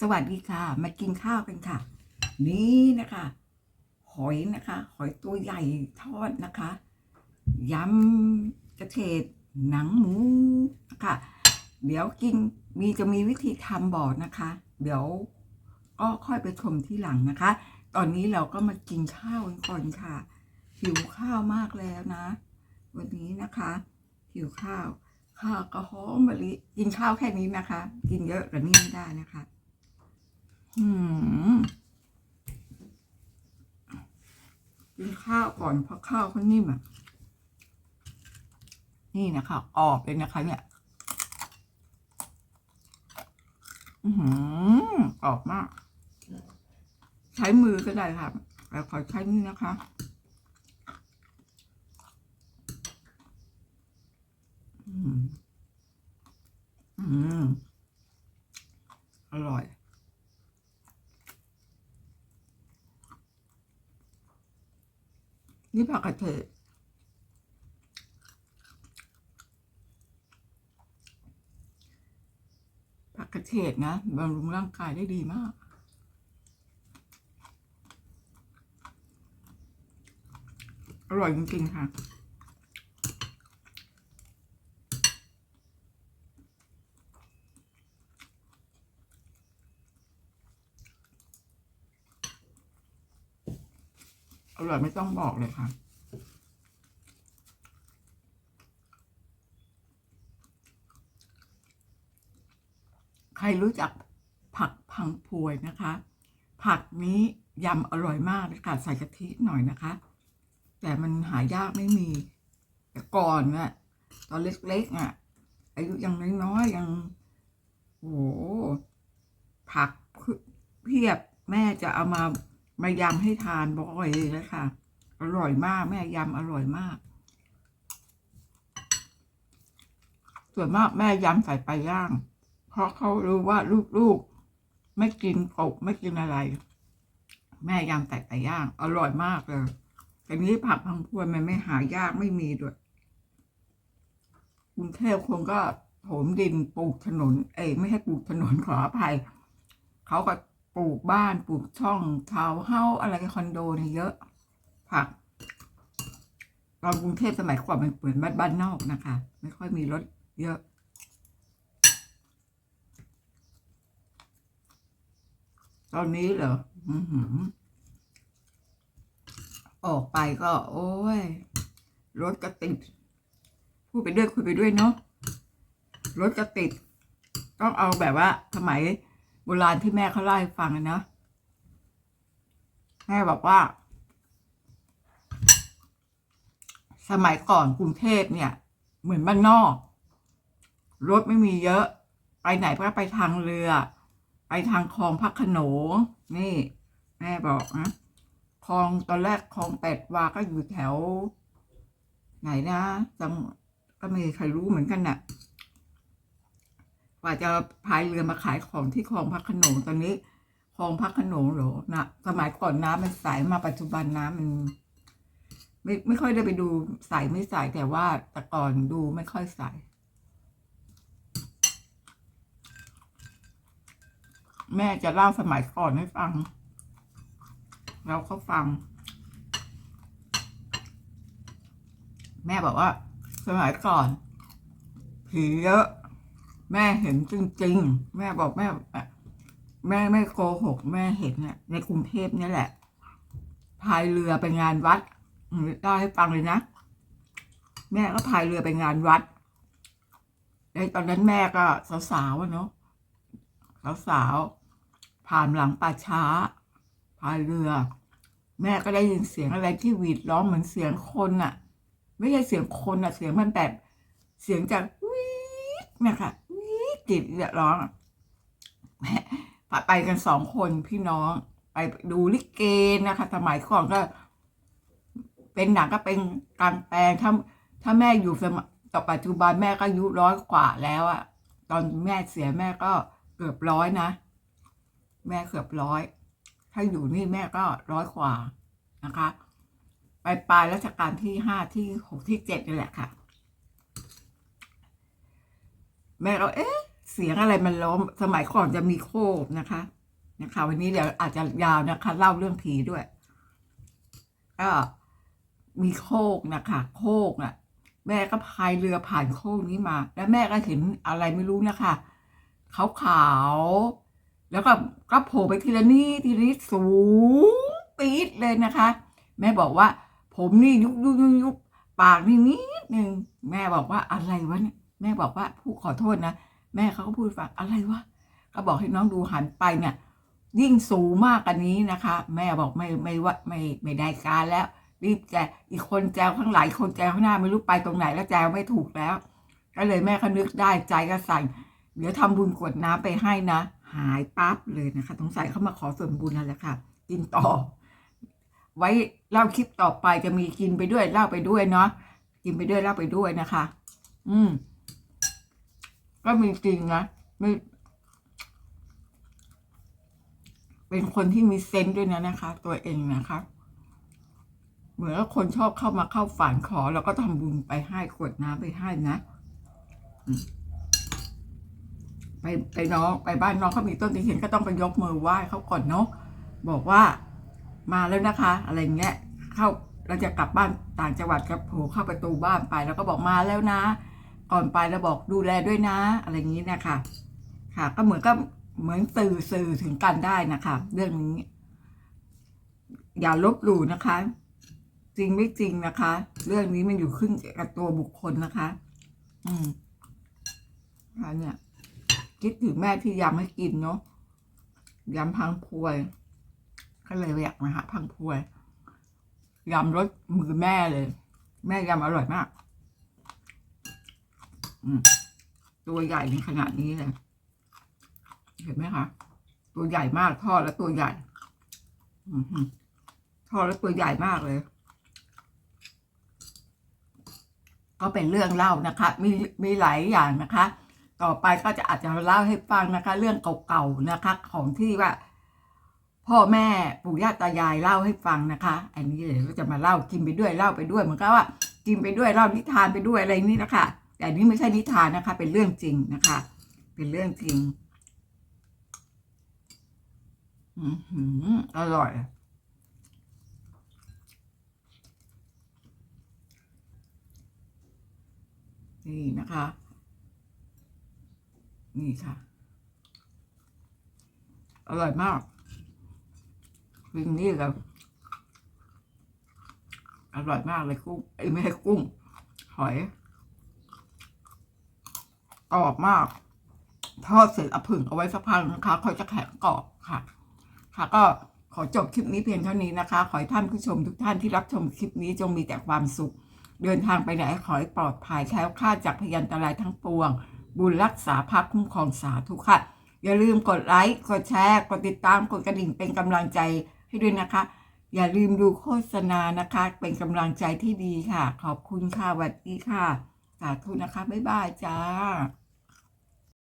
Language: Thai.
สวัสดีค่ะ มากินข้าวกันค่ะ นี่นะคะ หอยนะคะ หอยตัวใหญ่ทอดนะคะยำกระเฉดหนังหมูนะคะเดี๋ยวกินมีจะมีวิธีทำบอกนะคะ เดี๋ยวก็ค่อยไปชมที่หลังนะคะ ตอนนี้เราก็มากินข้าวกันก่อนค่ะ หิวข้าวมากแล้วนะ วันนี้นะคะหิวข้าวข้าวก็หอมมะลิกินข้าวแค่นี้นะคะ กินเยอะกว่านี้ไม่ได้นะคะ กินข้าวก่อนเพราะข้าวเขานิ่มอะ นี่นะคะออกเลยนะคะ เนี่ยอือหือกรอบมาก ใช้มือก็ได้ค่ะแต่ขอใช้นี่นะคะ อืม อืม อร่อย นี่ผักกระเทยผักกระเทศนะบำรุงร่างกายได้ดีมากอร่อยจริงๆค่ะ ร่อยไม่ต้องบอกเลยค่ะ ใครรู้จักผักพังพวยนะคะ ผักนี้ยำอร่อยมากเลยค่ะใส่กะทิหน่อยนะคะ แต่มันหายากไม่มี แต่ก่อนเนี่ยตอนเล็กๆอะ อายุยังน้อยๆยังโอ้โหผักเพียบแม่จะเอามา มายำให้ทานบ่อยเลยค่ะอร่อยมาก แม่ยำอร่อยมาก ส่วนมากแม่ยำใส่ปลาย่าง เพราะเขารู้ว่าลูกๆ ไม่กินกบไม่กินอะไร แม่ยำใส่ปย่าง อร่อยมากเลยแต่นี้ผักพังพวนมันไม่หายากไม่มีด้วยกรุงเทพคงก็โถมดินปลูกถนน เอ้ไม่ให้ปลูกถนนขออภัยเขาก็ ปลูกบ้านปลูกช่องทาวเฮ้าอะไรคอนโดเนี่ยเยอะ ผักตอนกรุงเทพสมัยก่อนมันเหมือนบ้านบ้านนอกนะคะ ไม่ค่อยมีรถเยอะตอนนี้เหรออือหือออกไปก็ โอ้ย รถก็ติด พูดไปด้วยคุยไปด้วยเนาะ รถก็ติด ต้องเอาแบบว่าสมัย โบราณที่แม่เขาเล่าให้ฟังนะแม่บอกว่า สมัยก่อนกรุงเทพเนี่ย เหมือนบ้านนอก รถไม่มีเยอะ ไปไหนก็ไปทางเรือ ไปทางคลองพักโขนงนี่ แม่บอกนะคลองตอนแรกคลองแปดวาก็อยู่แถว ไหนนะจังก็ไม่มีใครรู้เหมือนกันน่ะ กว่าจะพายเรือมาขายของที่คลองพักขนงตอนนี้คลองพักขนงเหรอนะสมัยก่อนน้ำมันใสมาปัจจุบันน้ำมัน ไม่ไม่ค่อยได้ไปดูใสไม่ใสแต่ว่าแต่ก่อนดูไม่ค่อยใสแม่จะเล่าสมัยก่อนให้ฟัง เราก็ฟัง แม่บอกว่า สมัยก่อนผีเยอะ แม่เห็นจริงๆ แม่บอกแม่แม่ไม่โกหก แม่เห็นเนี่ยในกรุงเทพนี่แหละ พายเรือไปงานวัดเล่าให้ฟังเลยนะ แม่ก็พายเรือไปงานวัดแล้วตอนนั้นแม่ก็สาวๆเนาะสาวๆผ่านหลังป่าช้า พายเรือ แม่ก็ได้ยินเสียงอะไรที่หวีดร้องเหมือนเสียงคนอะไม่ใช่เสียงคนอะเสียงมันแบบเสียงจากวีดเนี่ยค่ะ จิตเนี่ยร้องอะแม่ไปกันสองคนพี่น้อง ไปดูลิเกนะคะ สมัยก่อนก็ เป็นหนังก็เป็นกลางแปลงถ้าถ้าแม่อยู่สมัยต่อปัจจุบันแม่ก็อายุร้อยกว่าแล้วอะตอนแม่เสียแม่ก็เกือบร้อยนะ แม่เกือบร้อย ถ้าอยู่นี่แม่ก็ร้อยกว่านะคะ ไปปลายรัชกาลที่ห้าที่หกที่เจ็ดนี่แหละค่ะ แม่ก็เอ๊ะ เสียงอะไรมันล้มสมัยก่อนจะมีโคกนะคะนะคะ วันนี้เดี๋ยวอาจจะยาวนะคะ เล่าเรื่องผีด้วยก็มีโคกนะคะ โคกน่ะ แม่ก็พายเรือผ่านโคกนี้มา แล้วแม่ก็เห็นอะไรไม่รู้นะคะขาวขาวแล้วก็ก็โผล่ไปทีละนิดทีละนิดสูงปี๊ดเลยนะคะ แม่บอกว่า ผมนี่ยุบยุบยุบยุบปากนี่นิดนึงแม่บอกว่าอะไรวะเนี่ยแม่บอกว่าผู้ขอโทษนะ แม่เขาก็พูดฟังอะไรวะก็บอกให้น้องดูหันไปเนี่ย ยิ่งสูงมากกันนี้นะคะ แม่บอกไม่ไม่ว่าไม่ไม่ได้การแล้ว รีบแจอีกคนแจวข้างหลังคนแจวข้างหน้าไม่รู้ไปตรงไหนแล้วแจวไม่ถูกแล้ว ก็เลยแม่ก็นึกได้ใจก็สั่งเดี๋ยวทำบุญกวดน้ำไปให้นะ หายปั๊บเลยนะคะสงสัยเขามาขอส่วนบุญนั่นแหละค่ะ กินต่อ ไว้เล่าคลิปต่อไปจะมีกินไปด้วยเล่าไปด้วยเนาะกินไปด้วยเล่าไปด้วยนะคะ อืม ก็มีจริงนะม่เป็นคนที่มีเซนส์ด้วยนะนะคะ ตัวเองนะคะ เหมือนกับคนชอบเข้ามาเข้าฝันขอ แล้วก็ทำบุญไปให้กดน้ำไปให้นะไปไปน้องไปบ้านน้องเขามีต้นตะเคียนก็ต้องไปยกมือไหว้เขาก่อนเนาะบอกว่ามาแล้วนะคะ อะไรเงี้ยเข้าเราจะกลับบ้านต่างจังหวัดกับโผล่เข้าประตูบ้านไป แล้วก็บอกมาแล้วนะ ก่อนไปแล้วบอกดูแลด้วยนะ อะไรอย่างนี้นะคะ ค่ะ ก็เหมือนกับเหมือนสื่อสื่อถึงกันได้นะคะ เรื่องนี้ อย่าลบหลู่นะคะ จริงไม่จริงนะคะ เรื่องนี้มันอยู่ขึ้นกับตัวบุคคลนะคะ อืมค่ะเนี่ย คิดถึงแม่ที่ยำให้กินเนาะยำพังพวย ก็เลยอยากมาหาพังพวยยำรสมือแม่เลย แม่ยำอร่อยมาก ตัวใหญ่ในขนาดนี้เลย เห็นไหมคะ ตัวใหญ่มากทอดแล้วตัวใหญ่อือหือทอดแล้วตัวใหญ่มากเลย ก็เป็นเรื่องเล่านะคะ มีมีหลายอย่างนะคะ ต่อไปก็จะอาจจะเล่าให้ฟังนะคะ เรื่องเก่าๆนะคะ ของที่ว่าพ่อแม่ปู่ย่าตายายเล่าให้ฟังนะคะ อันนี้เดี๋ยวก็จะมาเล่ากินไปด้วยเล่าไปด้วยเหมือนกับว่ากินไปด้วยเล่านิทานไปด้วยอะไรนี่นะคะ แต่อันนี้ไม่ใช่นิทานนะคะ เป็นเรื่องจริงนะคะ เป็นเรื่องจริงอร่อยนี่นะคะ นี่ค่ะ อร่อยมากกินนี่กับอร่อยมากเลยกุ้งไอ้ไม่ใช่กุ้ง หอย กรอบมาก ทอดเสร็จเอาผึ่งเอาไว้สักพักนะคะเขาจะแข็งกรอบค่ะ ค่ะก็ขอจบคลิปนี้เพียงเท่านี้นะคะ ขอให้ท่านผู้ชมทุกท่านที่รับชมคลิปนี้จงมีแต่ความสุข เดินทางไปไหนขอให้ปลอดภัยแคล้วคลาดจากพยันตรายทั้งปวง บุญรักษาภาคคุ้มครองสาธุค่ะ อย่าลืมกดไลค์กดแชร์กดติดตามกดกระดิ่งเป็นกำลังใจให้ด้วยนะคะ อย่าลืมดูโฆษณานะคะ เป็นกำลังใจที่ดีค่ะ ขอบคุณค่ะสวัสดีค่ะสาธุนะคะบ๊ายบายจ้า